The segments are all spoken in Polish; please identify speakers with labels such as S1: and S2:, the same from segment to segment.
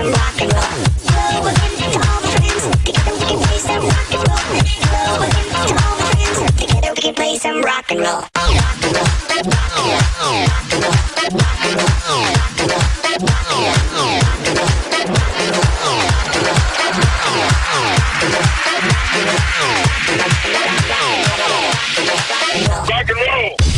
S1: rock and roll. Again to all my friends. Together we can play some rock and roll. Again to all my friends. Together we can play some rock and roll. Rock and roll. Rock and roll. Rock and roll. Rock and roll. Rock and roll. Rock and roll.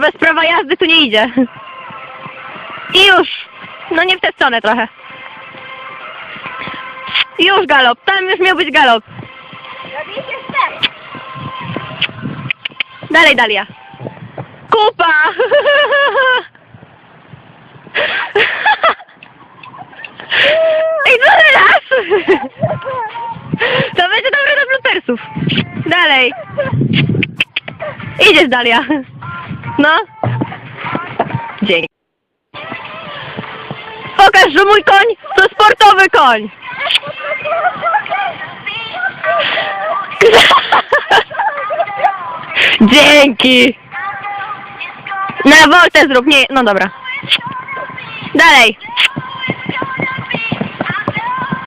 S2: Bez prawa jazdy tu nie idzie. I już. No nie w tę stronę trochę. Już galop. Tam już miał być galop. Dalej, Dalia. Kupa! Ej, co teraz? To będzie dobre do bloopersów. Dalej. Idziesz, Dalia. No. Dzięki. Pokaż, że mój koń to sportowy koń. Dzięki. Na woltę zrób, nie, no dobra. Dalej.